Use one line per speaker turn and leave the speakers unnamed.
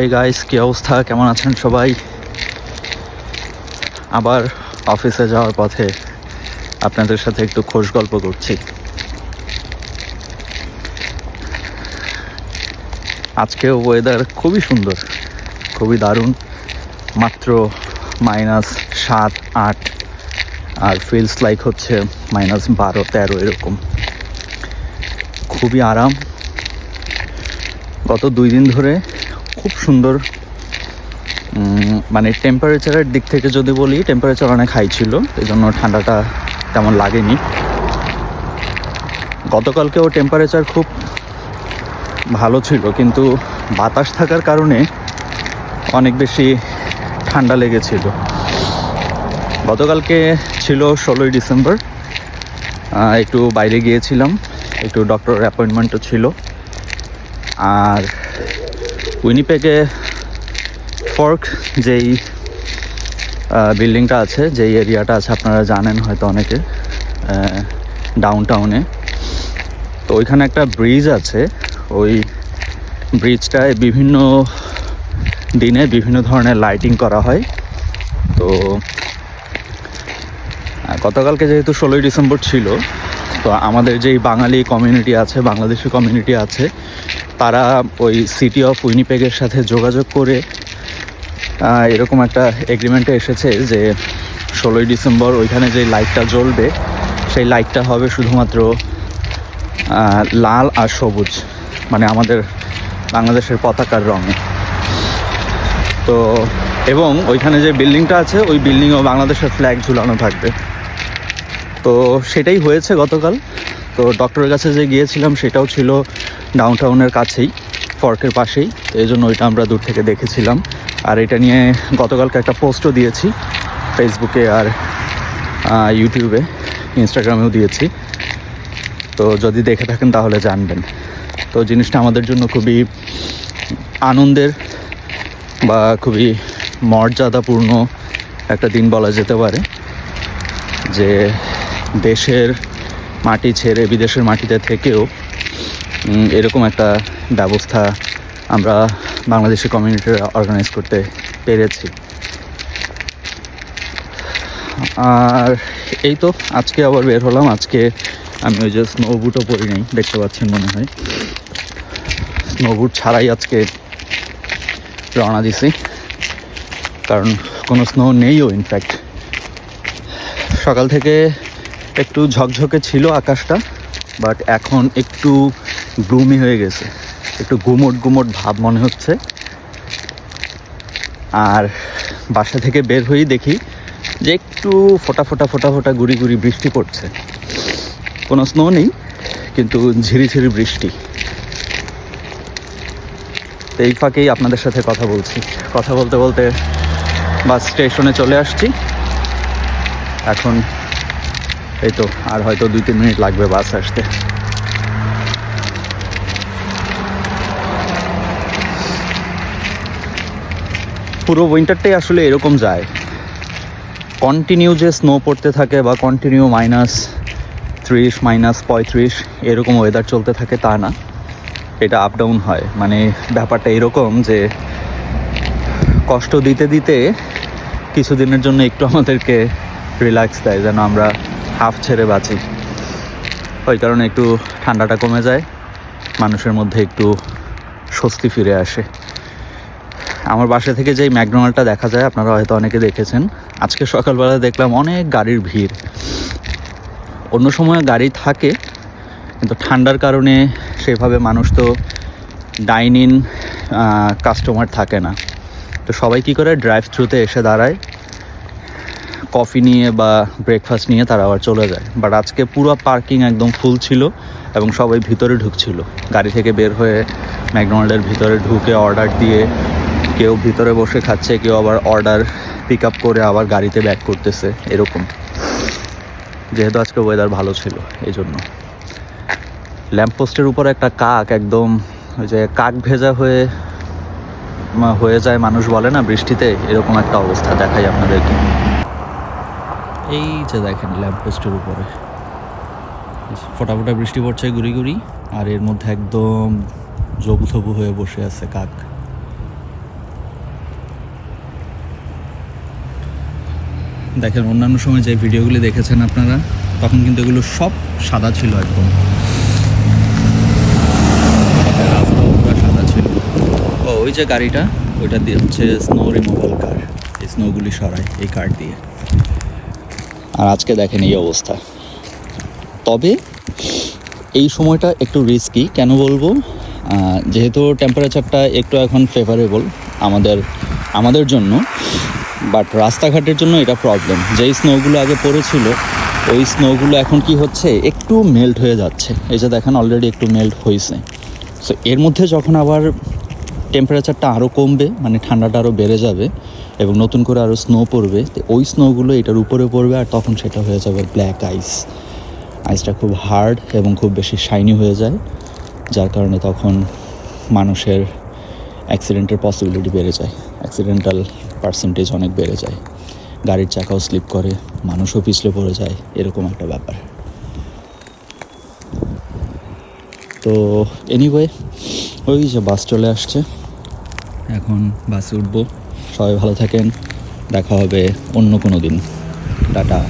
এই গাইস কি অবস্থা? কেমন আছেন সবাই? আবার অফিসে যাওয়ার পথে আপনাদের সাথে একটু খোশ গল্প করছি। আজকেও ওয়েদার খুবই সুন্দর, খুবই দারুণ। মাত্র মাইনাস সাত, আট, আর ফিলস লাইক হচ্ছে মাইনাস বারো, তেরো এরকম। খুবই আরাম। গত দুই দিন ধরে খুব সুন্দর মানে টেম্পারেচারের দিক থেকে যদি বলি টেম্পারেচার অনেক হাই ছিল এই জন্য ঠান্ডাটা তেমন লাগেনি। গতকালকেও টেম্পারেচার খুব ভালো ছিল, কিন্তু বাতাস থাকার কারণে অনেক বেশি ঠান্ডা লেগেছিল। গতকালকে ছিল ষোলোই ডিসেম্বর একটু বাইরে গিয়েছিলাম, একটু ডক্টর অ্যাপয়েন্টমেন্টও ছিল। আর উইনিপেগে ফর্ক যেই বিল্ডিংটা আছে, যেই এরিয়াটা আছে, আপনারা জানেন হয়তো অনেকে ডাউন টাউনে তো ওইখানে একটা ব্রিজ আছে। ওই ব্রিজটায় বিভিন্ন দিনে বিভিন্ন ধরনের লাইটিং করা হয়। তো গতকালকে যেহেতু ষোলোই ডিসেম্বর ছিল তো আমাদের যেই বাঙালি কমিউনিটি আছে, বাংলাদেশি কমিউনিটি আছে, তারা ওই সিটি অফ উইনিপেগের সাথে যোগাযোগ করে এরকম একটা এগ্রিমেন্টে এসেছে যে ষোলোই ডিসেম্বর ওইখানে যে লাইটটা জ্বলবে, সেই লাইটটা হবে শুধুমাত্র লাল আর সবুজ মানে আমাদের বাংলাদেশের পতাকার রঙে। তো, এবং ওইখানে যে বিল্ডিংটা আছে, ওই বিল্ডিংও বাংলাদেশের ফ্ল্যাগ ঝুলানো থাকবে। তো সেটাই হয়েছে গতকাল। তো ডক্টরের কাছে যে গিয়েছিলাম সেটাও ছিল ডাউন টাউনের কাছেই ফর্কের পাশেই। তো এই জন্য ওইটা আমরা দূর থেকে দেখেছিলাম। আর এটা নিয়ে গতকালকে একটা পোস্টও দিয়েছি ফেসবুকে আর ইউটিউবে ইনস্টাগ্রামেও দিয়েছি। তো যদি দেখে থাকেন তাহলে জানবেন। তো জিনিসটা আমাদের জন্য খুবই আনন্দের বা খুবই মর্যাদাপূর্ণ একটা দিন বলা যেতে পারে। যে দেশের মাটি ছেড়ে, বিদেশের মাটিতে থেকেও এরকম একটা ব্যবস্থা আমরা বাংলাদেশি কমিউনিটি অর্গানাইজ করতে পেরেছি। আর এই তো, আজকে আবার বের হলাম। আজকে আমি ওই যে স্নো বুটও পরি নেই, দেখতে পাচ্ছেন মনে হয়। স্নো বুট ছাড়াই আজকে রওনা দিছি। কারণ কোনো স্নো নেইও ইনফ্যাক্ট সকাল থেকে একটু ঝকঝকে ছিল আকাশটা বাট এখন একটু গ্লুমি হয়ে গেছে। একটু গুমট গুমট ভাব মনে হচ্ছে। আর বাসা থেকে বের হয়েই দেখি যে একটু ফোটা ফোটা ফোটা ফোটা গুড়ি গুড়ি বৃষ্টি পড়ছে। কোনো স্নো নেই, কিন্তু ঝিরিঝিরি বৃষ্টি। তো এই ফাঁকেই আপনাদের সাথে কথা বলছি। কথা বলতে বলতে বাস স্টেশনে চলে আসছি। এখন এই তো, আর হয়তো দুই, তিন মিনিট লাগবে বাস আসতে। পুরো উইন্টারটাই আসলে এরকম যায়। কন্টিনিউ যে স্নো পড়তে থাকে বা কন্টিনিউ মাইনাস ত্রিশ মাইনাস পঁয়ত্রিশ, এরকম ওয়েদার চলতে থাকে তা না। এটা আপ ডাউন হয়। মানে ব্যাপারটা এরকম যে কষ্ট দিতে দিতে কিছুদিনের জন্য একটু আমাদেরকে রিল্যাক্স দেয়, যেন আমরা হাফ ছেড়ে বাঁচি। ওই কারণে একটু ঠান্ডাটা কমে যায়, মানুষের মধ্যে একটু স্বস্তি ফিরে আসে। আমার বাসা থেকে যেই ম্যাকডোনাল্ডটা দেখা যায়, আপনারা হয়তো অনেকে দেখেছেন। আজকে সকালবেলা দেখলাম অনেক গাড়ির ভিড়। অন্য সময় গাড়ি থাকে, কিন্তু ঠান্ডার কারণে সেভাবে মানুষ তো ডাইন ইন কাস্টমার থাকে না। তো সবাই কী করে ড্রাইভ থ্রুতে এসে দাঁড়ায় কফি নিয়ে বা ব্রেকফাস্ট নিয়ে তারা আবার চলে যায়। বাট আজকে পুরো পার্কিং একদম ফুল ছিল এবং সবাই ভিতরে ঢুকছিল। গাড়ি থেকে বের হয়ে ম্যাকডোনাল্ডের ভিতরে ঢুকে অর্ডার দিয়ে কেউ ভিতরে বসে খাচ্ছে, কেউ আবার অর্ডার পিক আপ করে আবার গাড়িতে ব্যাক করতেছে, এরকম। যেহেতু আজকে ওয়েদার ভালো ছিল এই জন্য ল্যাম্পপোস্টের উপর একটা কাক একদম ওই যে কাক ভেজা হয়ে হয়ে যায়, মানুষ বলে না বৃষ্টিতে, এরকম একটা অবস্থা দেখাই আপনাদেরকে। এই যে দেখেন ল্যাম্পপোস্টের উপরে। ফোটা ফোটা বৃষ্টি পড়ছে গুড়ি গুড়ি, আর এর মধ্যে একদম জবুথবু হয়ে বসে আছে কাক। দেখেন, অন্যান্য সময় যে ভিডিওগুলি দেখেছেন আপনারা, তখন কিন্তু এগুলো সব সাদা ছিল একদম। সাদা ছিল। ও, ওই যে গাড়িটা, ওইটা দিয়ে হচ্ছে স্নো রিমুভাল কার এই স্নোগুলি সরায় এই কার দিয়ে। আর আজকে দেখেন এই অবস্থা। তবে এই সময়টা একটু রিস্কি কেন বলব? যেহেতু টেম্পারেচারটা একটু এখন ফেভারেবল আমাদের আমাদের জন্য বাট রাস্তাঘাটের জন্য এটা প্রবলেম যেই স্নোগুলো আগে পড়েছিল, ওই স্নোগুলো এখন কি হচ্ছে? একটু মেল্ট হয়ে যাচ্ছে। এই যে দেখেন অলরেডি একটু মেল্ট হয়েছে সো এর মধ্যে যখন আবার টেম্পারেচারটা আরও কমবে মানে ঠান্ডাটা আরও বেড়ে যাবে এবং নতুন করে আরও স্নো পড়বে, তো ওই স্নোগুলো এটার উপরে পড়বে আর তখন সেটা হয়ে যাবে ব্ল্যাক আইস আইসটা খুব হার্ড এবং খুব বেশি শাইনি হয়ে যায়, যার কারণে তখন মানুষের অ্যাক্সিডেন্টের পসিবিলিটি বেড়ে যায় অ্যাক্সিডেন্টাল পার্সেন্টেজ অনেক বেড়ে যায়। গাড়ির চাকাও স্লিপ করে, মানুষও পিছলে পড়ে যায়, এরকম একটা ব্যাপার। তো এনিওয়ে ওই যে বাস চলে আসছে। এখন বাসে উঠবো। সবাই ভালো থাকেন। দেখা হবে অন্য কোনো দিন। টাটা।